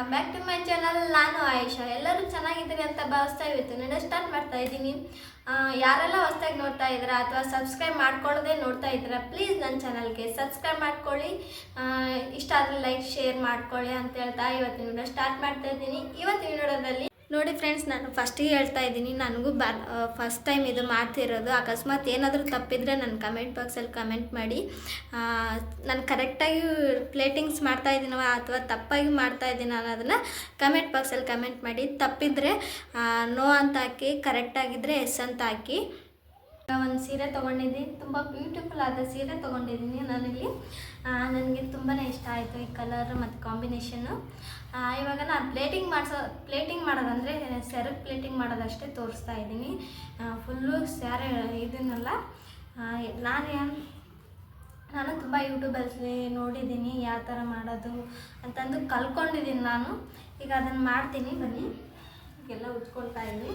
Welcome back to my channel ನಾನು ಆಯುಷಾ. ಎಲ್ಲರೂ ಚೆನ್ನಾಗಿದ್ದೀನಿ ಅಂತ ಭಾವಿಸ್ತಾ ಇವತ್ತು ನಾನು ಸ್ಟಾರ್ಟ್ ಮಾಡ್ತಾ ಇದ್ದೀನಿ. ಯಾರೆಲ್ಲ ಹೊಸ್ದಾಗಿ ನೋಡ್ತಾ ಇದ್ದೀರಾ ಅಥವಾ ಸಬ್ಸ್ಕ್ರೈಬ್ ಮಾಡ್ಕೊಳ್ಳೋದೇ ನೋಡ್ತಾ ಇದ್ದೀರಾ ಪ್ಲೀಸ್ ನನ್ನ ಚಾನಲ್ಗೆ ಸಬ್ಸ್ಕ್ರೈಬ್ ಮಾಡ್ಕೊಳ್ಳಿ. ಇಷ್ಟ ಆದರೆ ಲೈಕ್ ಶೇರ್ ಮಾಡ್ಕೊಳ್ಳಿ ಅಂತ ಹೇಳ್ತಾ ಇವತ್ತಿನ ವಿಡಿಯೋ ಸ್ಟಾರ್ಟ್ ಮಾಡ್ತಾ ಇದ್ದೀನಿ. ಇವತ್ತಿನ ವಿಡಿಯೋದಲ್ಲಿ ನೋಡಿ ಫ್ರೆಂಡ್ಸ್ ನಾನು ಫಸ್ಟಿಗೆ ಹೇಳ್ತಾ ಇದ್ದೀನಿ, ನನಗೂ ಬರ್ ಫಸ್ಟ್ ಟೈಮ್ ಇದು ಮಾಡ್ತಿರೋದು. ಅಕಸ್ಮಾತ್ ಏನಾದರೂ ತಪ್ಪಿದರೆ ನನ್ನ ಕಮೆಂಟ್ ಬಾಕ್ಸಲ್ಲಿ ಕಮೆಂಟ್ ಮಾಡಿ. ನಾನು ಕರೆಕ್ಟಾಗಿ ಪ್ಲೇಟಿಂಗ್ಸ್ ಮಾಡ್ತಾ ಇದ್ದೀನವ ಅಥವಾ ತಪ್ಪಾಗಿ ಮಾಡ್ತಾ ಇದ್ದೀನಿ ಅನ್ನೋದನ್ನು ಕಮೆಂಟ್ ಬಾಕ್ಸಲ್ಲಿ ಕಮೆಂಟ್ ಮಾಡಿ. ತಪ್ಪಿದರೆ ನೋ ಅಂತ ಹಾಕಿ ಕರೆಕ್ಟಾಗಿದ್ದರೆ ಎಸ್ ಅಂತ ಹಾಕಿ. ಒಂದು ಸೀರೆ ತೊಗೊಂಡಿದ್ದೀನಿ. ತುಂಬ ಬ್ಯೂಟಿಫುಲ್ ಆದ ಸೀರೆ ತೊಗೊಂಡಿದ್ದೀನಿ ನನಗೆ ನನಗೆ ತುಂಬಾ ಇಷ್ಟ ಆಯಿತು ಈ ಕಲರ್ ಮತ್ತು ಕಾಂಬಿನೇಷನ್ನು ಇವಾಗ ನಾನು ಪ್ಲೇಟಿಂಗ್ ಮಾಡಿಸೋ ಪ್ಲೇಟಿಂಗ್ ಮಾಡೋದಂದರೆ ಸೆರಗ್ ಪ್ಲೇಟಿಂಗ್ ಮಾಡೋದಷ್ಟೇ ತೋರಿಸ್ತಾ ಇದ್ದೀನಿ. ಫುಲ್ಲು ಸ್ಯಾರೆ ಇದನ್ನೆಲ್ಲ ನಾನು ನಾನು ತುಂಬ ಯೂಟ್ಯೂಬಲ್ಲಿ ನೋಡಿದ್ದೀನಿ ಯಾವ ಥರ ಮಾಡೋದು ಅಂತಂದು ಕಲ್ತ್ಕೊಂಡಿದ್ದೀನಿ ನಾನು. ಈಗ ಅದನ್ನು ಮಾಡ್ತೀನಿ, ಬನ್ನಿ. ಈಗೆಲ್ಲ ಉಜ್ಕೊಳ್ತಾ ಇದ್ದೀನಿ.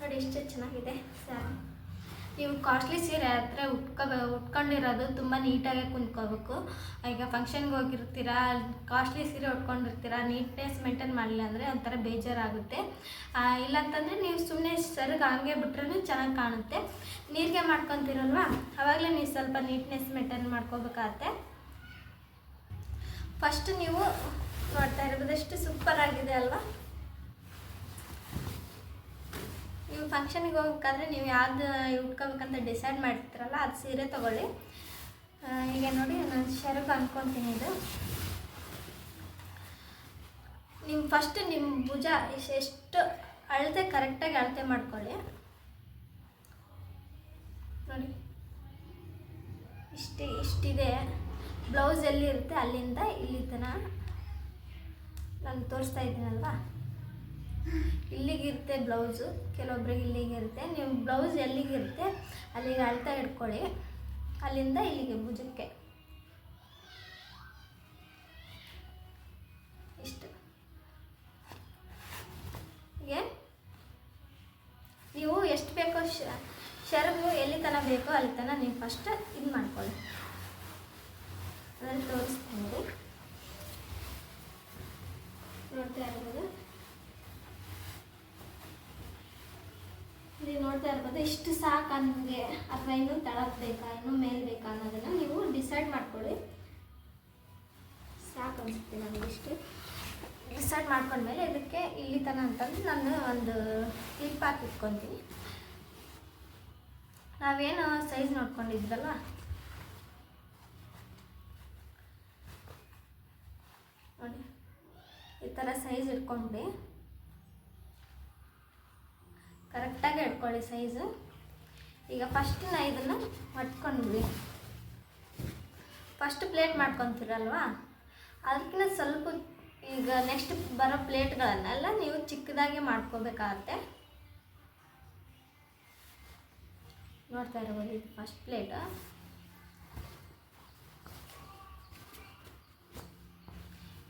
ನೋಡಿ ಎಷ್ಟು ಚೆನ್ನಾಗಿದೆ ಸ್ಯಾರಿ ನೀವು ಕಾಸ್ಟ್ಲಿ ಸೀರೆ ಹತ್ರ ಉಟ್ಕೋ, ಉಟ್ಕೊಂಡಿರೋದು ತುಂಬ ನೀಟಾಗಿ ಕುಂತ್ಕೋಬೇಕು. ಈಗ ಫಂಕ್ಷನ್ಗೆ ಹೋಗಿರ್ತೀರಾ ಕಾಸ್ಟ್ಲಿ ಸೀರೆ ಉಟ್ಕೊಂಡಿರ್ತೀರಾ ನೀಟ್ನೆಸ್ ಮೇಂಟೈನ್ ಮಾಡಲಿಲ್ಲ ಅಂದರೆ ಒಂಥರ ಬೇಜಾರಾಗುತ್ತೆ. ಇಲ್ಲಾಂತಂದರೆ ನೀವು ಸುಮ್ಮನೆ ಸರಿಗೆ ಹಂಗೆ ಬಿಟ್ರೂ ಚೆನ್ನಾಗಿ ಕಾಣುತ್ತೆ. ನೀರಿಗೆ ಮಾಡ್ಕೊತೀರಲ್ವಾ? ಆವಾಗಲೇ ನೀವು ಸ್ವಲ್ಪ ನೀಟ್ನೆಸ್ ಮೇಂಟೈನ್ ಮಾಡ್ಕೋಬೇಕಾಗತ್ತೆ. ಫಸ್ಟ್ ನೀವು ನೋಡ್ತಾ ಇರ್ಬೋದು ಎಷ್ಟು ಸೂಪರ್ ಆಗಿದೆ ಅಲ್ವಾ? ನೀವು ಫಂಕ್ಷನ್ಗೆ ಹೋಗ್ಬೇಕಾದ್ರೆ ನೀವು ಯಾವ್ದು ಉಟ್ಕೋಬೇಕಂತ ಡಿಸೈಡ್ ಮಾಡ್ತೀರಲ್ಲ ಅದು ಸೀರೆ ತೊಗೊಳ್ಳಿ. ಈಗ ನೋಡಿ, ನಾನು ಶರಬ್ ಅಂದ್ಕೊತೀನಿ ಇದು. ನಿಮ್ಮ ಫಸ್ಟ್ ನಿಮ್ಮ ಭುಜ ಎಷ್ಟು ಅಳತೆ ಕರೆಕ್ಟಾಗಿ ಅಳತೆ ಮಾಡ್ಕೊಳ್ಳಿ. ನೋಡಿ. ಇಷ್ಟು, ಇಷ್ಟಿದೆ. ಬ್ಲೌಸ್ ಎಲ್ಲಿರುತ್ತೆ? ಅಲ್ಲಿಂದ ಇಲ್ಲಿ ತನಕ ನಾನು ತೋರಿಸ್ತಾ ಇದ್ದೀನಲ್ವಾ? ಇಲ್ಲಿಗಿರುತ್ತೆ ಬ್ಲೌಸು, ಕೆಲವೊಬ್ರಿಗೆ ಇಲ್ಲಿಗಿರುತ್ತೆ. ನೀವು ಬ್ಲೌಸ್ ಎಲ್ಲಿಗಿರುತ್ತೆ, ಅಲ್ಲಿಗೆ ಅಳ್ತಾ ಇಟ್ಕೊಳ್ಳಿ. ಅಲ್ಲಿಂದ ಇಲ್ಲಿಗೆ ಭುಜಕ್ಕೆ. ಇಷ್ಟು. ಹೀಗೆ. ನೀವು ಎಷ್ಟು ಬೇಕೋ ಶರಬು ಎಲ್ಲಿ ತನಕ ಬೇಕೋ ಅಲ್ಲಿ ತನಕ ನೀವು ಫಸ್ಟ್ ಇದು ಮಾಡ್ಕೊಳ್ಳಿ. ಅದನ್ನು ತೋರಿಸ್ತೀನಿ. ನೋಡ್ತಾ ಇರ್ಬೋದು ನೋಡ್ತಾ ಇರ್ಬೋದು, ಇಷ್ಟು ಸಾಕು ನಿಮಗೆ? ಅಥವಾ ಇನ್ನೂ ತಳಕ್ ಬೇಕಾ? ಇನ್ನೂ ಮೇಲೆ ಬೇಕಾ ಅನ್ನೋದನ್ನ ನೀವು ಡಿಸೈಡ್ ಮಾಡ್ಕೊಳ್ಳಿ. ಸಾಕು ಅನಿಸುತ್ತೆ ನನಗೆ ಇಷ್ಟು. ಡಿಸೈಡ್ ಮಾಡ್ಕೊಂಡ್ಮೇಲೆ ಇದಕ್ಕೆ ಇಲ್ಲಿ ತನ ಅಂತಂದು ನಾನು ಒಂದು ಕ್ಲಿಪ್ ಹಾಕಿ ಇಟ್ಕೊತೀನಿ. ನಾವೇನು ಸೈಜ್ ನೋಡ್ಕೊಂಡಿದ್ವಲ್ಲ ನೋಡಿ, ಈ ಥರ ಸೈಜ್ ಇಟ್ಕೊಂಡು ಕರೆಕ್ಟಾಗಿ ಇಟ್ಕೊಳ್ಳಿ ಸೈಜು ಈಗ ಫಸ್ಟ್ ನಾ ಇದನ್ನು ಮಟ್ಕೊಂಡ್ವಿ ಫಸ್ಟ್ ಪ್ಲೇಟ್ ಮಾಡ್ಕೊತೀರಲ್ವಾ? ಅದಕ್ಕಿಂತ ಸ್ವಲ್ಪ ಈಗ ನೆಕ್ಸ್ಟ್ ಬರೋ ಪ್ಲೇಟ್ಗಳನ್ನೆಲ್ಲ ನೀವು ಚಿಕ್ಕದಾಗಿ ಮಾಡ್ಕೋಬೇಕಾಗತ್ತೆ. ನೋಡ್ತಾ ಇರ್ಬೋದು ಇದು ಫಸ್ಟ್ ಪ್ಲೇಟ್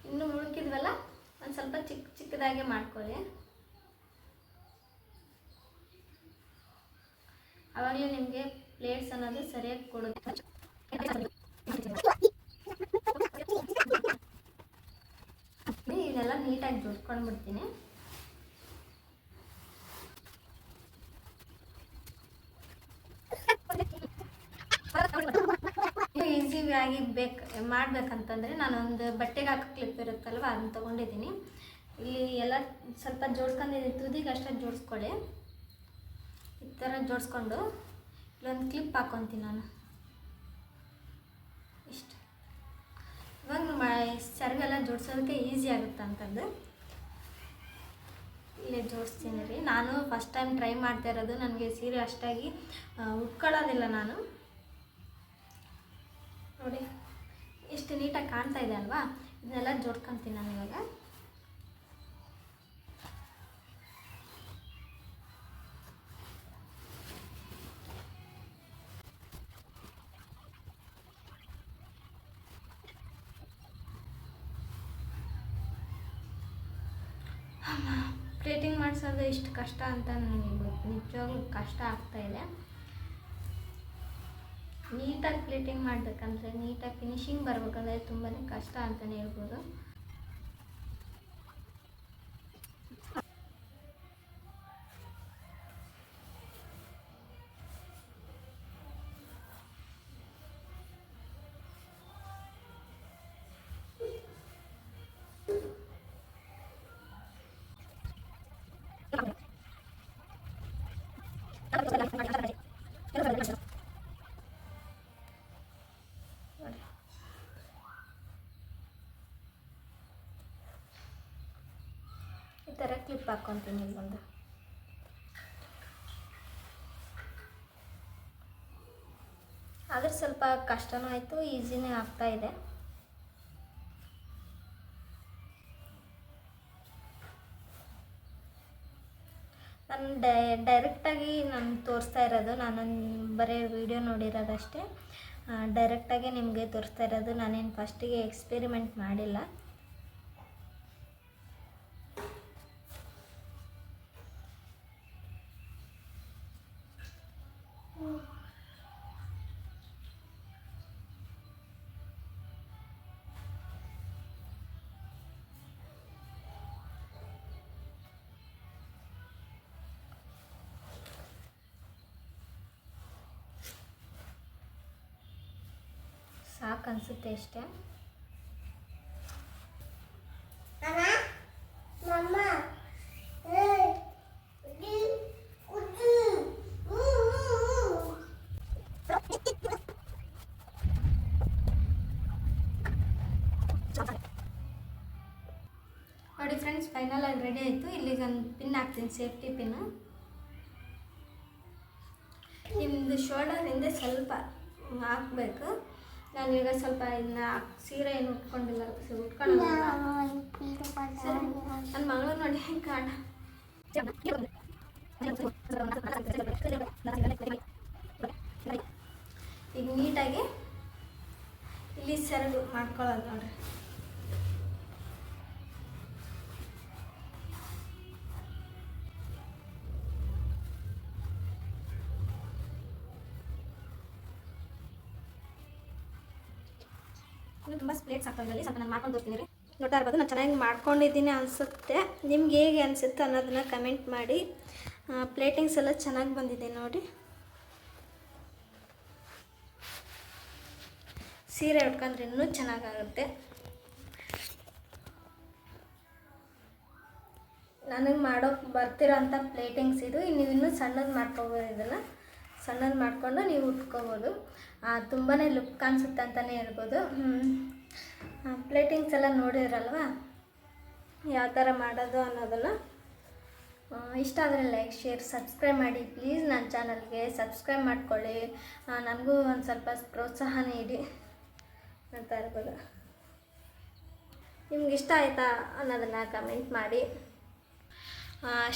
ಇನ್ನು ಮುಳುಕಿದ್ವಲ್ಲ ಒಂದು ಸ್ವಲ್ಪ ಚಿಕ್ಕ ಚಿಕ್ಕದಾಗೆ ಮಾಡ್ಕೊಳ್ಳಿ. ಆವಾಗಲೇ ನಿಮಗೆ ಪ್ಲೇಟ್ಸ್ ಅನ್ನೋದು ಸರಿಯಾಗಿ ಕೊಡುತ್ತೆ. ಇದೆಲ್ಲ ನೀಟಾಗಿ ಜೋಡ್ಕೊಂಡು ಬಿಡ್ತೀನಿ ಈಸಿಯಾಗಿ ಬೇಕು, ಮಾಡ್ಬೇಕಂತಂದ್ರೆ ನಾನೊಂದು ಬಟ್ಟೆಗೆ ಹಾಕೋ ಕ್ಲಿಪ್ ಇರುತ್ತಲ್ವ, ಅದನ್ನ ತಗೊಂಡಿದ್ದೀನಿ. ಇಲ್ಲಿ ಎಲ್ಲ ಸ್ವಲ್ಪ ಜೋಡ್ಕೊಂಡಿದ್ದೀನಿ ತುದಿಗೆ ಅಷ್ಟೇ ಜೋಡಿಸ್ಕೊಳ್ಳಿ. ಈ ಥರ ಜೋಡಿಸ್ಕೊಂಡು ಇಲ್ಲೊಂದು ಕ್ಲಿಪ್ ಹಾಕ್ಕೊತೀನಿ ನಾನು. ಇಷ್ಟು. ಇವಾಗ ಮ ಸರಿಗೆಲ್ಲ ಜೋಡಿಸೋದಕ್ಕೆ ಈಸಿ ಆಗುತ್ತೆ ಅಂತಂದು. ಇಲ್ಲೇ ಜೋಡಿಸ್ತೀನಿ ರೀ. ನಾನು ಫಸ್ಟ್ ಟೈಮ್ ಟ್ರೈ ಮಾಡ್ತಾ ಇರೋದು ನನಗೆ ಸೀರೆ ಅಷ್ಟಾಗಿ ಉಟ್ಕೊಳ್ಳೋದಿಲ್ಲ ನಾನು. ನೋಡಿ ಎಷ್ಟು ನೀಟಾಗಿ ಕಾಣ್ತಾ ಇದೆ ಅಲ್ವಾ? ಇದನ್ನೆಲ್ಲ ಜೋಡ್ಕೊತೀನಿ ನಾನು ಇವಾಗ. ಪ್ಲೇಟಿಂಗ್ ಮಾಡಿಸೋದು ಇಷ್ಟು ಕಷ್ಟ ಅಂತ ನನಗೆ ನಿಜವಾಗ್ಲೂ ಕಷ್ಟ ಆಗ್ತಾ ಇದೆ. ನೀಟಾಗಿ ಪ್ಲೇಟಿಂಗ್ ಮಾಡಬೇಕಂದ್ರೆ ನೀಟಾಗಿ ಫಿನಿಶಿಂಗ್ ಬರಬೇಕಂದ್ರೆ ತುಂಬಾ ಕಷ್ಟ ಅಂತಲೇ ಹೇಳ್ಬೋದು. ಈ ಥರ ಕ್ಲಿಪ್ ಹಾಕ್ಕೊತೀನಿ ಇಲ್ಲೊಂದು ಆದರೆ ಸ್ವಲ್ಪ ಕಷ್ಟನೂ ಆಯಿತು ಆಗ್ತಾ ಇದೆ. ಡೈ, ಡೈರೆಕ್ಟಾಗಿ ನಾನು ತೋರಿಸ್ತಾ ಇರೋದು, ನಾನು ಬರೀ ವಿಡಿಯೋ ನೋಡಿರೋದಷ್ಟೇ. ಡೈರೆಕ್ಟಾಗಿ ನಿಮಗೆ ತೋರಿಸ್ತಾ ಇರೋದು, ನಾನೇನು ಫಸ್ಟಿಗೆ ಎಕ್ಸ್ಪೆರಿಮೆಂಟ್ ಮಾಡಿಲ್ಲ. ಸಾಕು ಅನಿಸುತ್ತೆ ಅಷ್ಟೇ. ನೋಡಿ ಫ್ರೆಂಡ್ಸ್ ಫೈನಲ್ ಆಗಿ ರೆಡಿ ಆಯಿತು. ಇಲ್ಲಿಗೆ ಒಂದು ಪಿನ್ ಹಾಕ್ತೀನಿ ಸೇಫ್ಟಿ ಪಿನ್ ನಿಮ್ಮದು ಶೋಲ್ಡರ್ ಹಿಂದೆ ಸ್ವಲ್ಪ ಹಾಕಬೇಕು. ನಾನೀಗ ಸ್ವಲ್ಪ ಇನ್ನು ಸೀರೆ ಏನು ಉಟ್ಕೊಂಡಿಲ್ಲ ಉಟ್ಕೊಳ್ಳೋಲ್ಲ ನನ್ನ ಮಗಳು ನೋಡಿ ಹೆಂಗೆ ಕಾಣ. ಈಗ ನೀಟಾಗಿ ಇಲ್ಲಿ ಸೆರಗು ಮಾಡ್ಕೊಳ್ಳೋದು ನೋಡ್ರಿ. ಇನ್ನು ತುಂಬ ಪ್ಲೇಟ್ಸ್ ಹಾಕೋದ್ರಲ್ಲಿ ಸ್ವಲ್ಪ ನಾನು ಮಾಡ್ಕೊಂಡು ಹೋಗ್ತೀನಿ ರೀ. ನೋಡ್ತಾ ಇರ್ಬೋದು, ನಾನು ಚೆನ್ನಾಗಿ ಮಾಡ್ಕೊಂಡಿದ್ದೀನಿ ಅನಿಸುತ್ತೆ. ನಿಮ್ಗೆ ಹೇಗೆ ಅನಿಸುತ್ತೆ ಅನ್ನೋದನ್ನ ಕಮೆಂಟ್ ಮಾಡಿ. ಪ್ಲೇಟಿಂಗ್ಸ್ ಎಲ್ಲ ಚೆನ್ನಾಗಿ ಬಂದಿದೆ ನೋಡಿ. ಸೀರೆ ಉಟ್ಕೊಂಡ್ರೆ ಇನ್ನೂ ಚೆನ್ನಾಗಾಗುತ್ತೆ. ನನಗೆ ಮಾಡೋ ಬರ್ತಿರೋಂಥ ಪ್ಲೇಟಿಂಗ್ಸ್ ಇದು. ನೀವು ಇನ್ನೂ ಸಣ್ಣದು ಮಾಡ್ಕೋಬೋದು ಇದನ್ನು. ಸಣ್ಣದು ಮಾಡಿಕೊಂಡು ನೀವು ಉಟ್ಕೋಬೋದು. ತುಂಬಾ ಲುಕ್ ಕಾಣಿಸುತ್ತೆ ಅಂತಲೇ ಹೇಳ್ಬೋದು. ಪ್ಲೇಟಿಂಗ್ಸ್ ಎಲ್ಲ ನೋಡಿರಲ್ವ ಯಾವ ಥರ ಮಾಡೋದು ಅನ್ನೋದನ್ನು? ಇಷ್ಟ ಆದರೆ ಲೈಕ್ ಶೇರ್ ಸಬ್ಸ್ಕ್ರೈಬ್ ಮಾಡಿ. ಪ್ಲೀಸ್ ನನ್ನ ಚಾನಲ್ಗೆ ಸಬ್ಸ್ಕ್ರೈಬ್ ಮಾಡ್ಕೊಳ್ಳಿ. ನನಗೂ ಒಂದು ಸ್ವಲ್ಪ ಪ್ರೋತ್ಸಾಹ ನೀಡಿ ಅಂತ ಇರ್ಬೋದು ನಿಮ್ಗೆ ಇಷ್ಟ ಆಯಿತಾ ಅನ್ನೋದನ್ನು ಕಮೆಂಟ್ ಮಾಡಿ.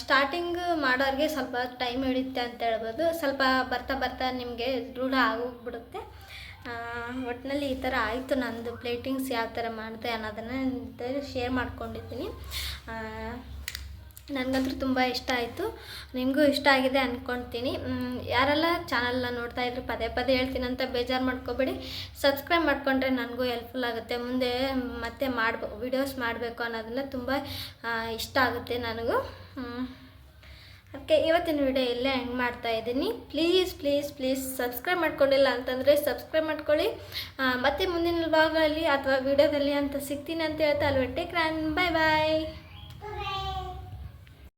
ಸ್ಟಾರ್ಟಿಂಗ್ ಮಾಡೋರಿಗೆ ಸ್ವಲ್ಪ ಟೈಮ್ ಹಿಡಿಯುತ್ತೆ ಅಂತ ಹೇಳ್ಬೋದು. ಸ್ವಲ್ಪ ಬರ್ತಾ ಬರ್ತಾ ನಿಮಗೆ ದೃಢ ಆಗೋಗ್ಬಿಡುತ್ತೆ. ಒಟ್ಟಿನಲ್ಲಿ ಈ ಥರ ಆಯಿತು ನಂದು ಪ್ಲೇಟಿಂಗ್ಸ್ ಯಾವ ಥರ ಮಾಡಿದೆ ಅನ್ನೋದನ್ನು ಶೇರ್ ಮಾಡ್ಕೊಂಡಿದ್ದೀನಿ. ನನಗಂತೂ ತುಂಬ ಇಷ್ಟ ಆಯಿತು. ನಿಮಗೂ ಇಷ್ಟ ಆಗಿದೆ ಅಂದ್ಕೊತೀನಿ ಯಾರೆಲ್ಲ ಚಾನಲ್ನ ನೋಡ್ತಾ ಇದ್ರು ಪದೇ ಪದೇ ಹೇಳ್ತೀನಿ ಅಂತ ಬೇಜಾರು ಮಾಡ್ಕೋಬೇಡಿ. ಸಬ್ಸ್ಕ್ರೈಬ್ ಮಾಡಿಕೊಂಡ್ರೆ ನನಗೂ ಹೆಲ್ಪ್ಫುಲ್ ಆಗುತ್ತೆ. ಮುಂದೆ ಮತ್ತೆ ಮಾಡ್ಬೋ, ವಿಡಿಯೋಸ್ ಮಾಡಬೇಕು ಅನ್ನೋದನ್ನ ತುಂಬ ಇಷ್ಟ ಆಗುತ್ತೆ ನನಗೂ. ಅದಕ್ಕೆ ಇವತ್ತಿನ ವಿಡಿಯೋ ಇಲ್ಲೇ ಹೆಂಗೆ ಮಾಡ್ತಾ ಇದ್ದೀನಿ. ಪ್ಲೀಸ್ ಪ್ಲೀಸ್ ಪ್ಲೀಸ್ ಸಬ್ಸ್ಕ್ರೈಬ್ ಮಾಡ್ಕೊಂಡಿಲ್ಲ ಅಂತಂದರೆ ಸಬ್ಸ್ಕ್ರೈಬ್ ಮಾಡ್ಕೊಳ್ಳಿ. ಮತ್ತು ಮುಂದಿನ ಭಾಗದಲ್ಲಿ ಅಥವಾ ವಿಡಿಯೋದಲ್ಲಿ ಅಂತ ಸಿಗ್ತೀನಿ ಅಂತ ಹೇಳ್ತಾ ಅಲ್ವಟ್ಟೆ ಕ್ರಾನ್ ಬಾಯ್ ಬಾಯ್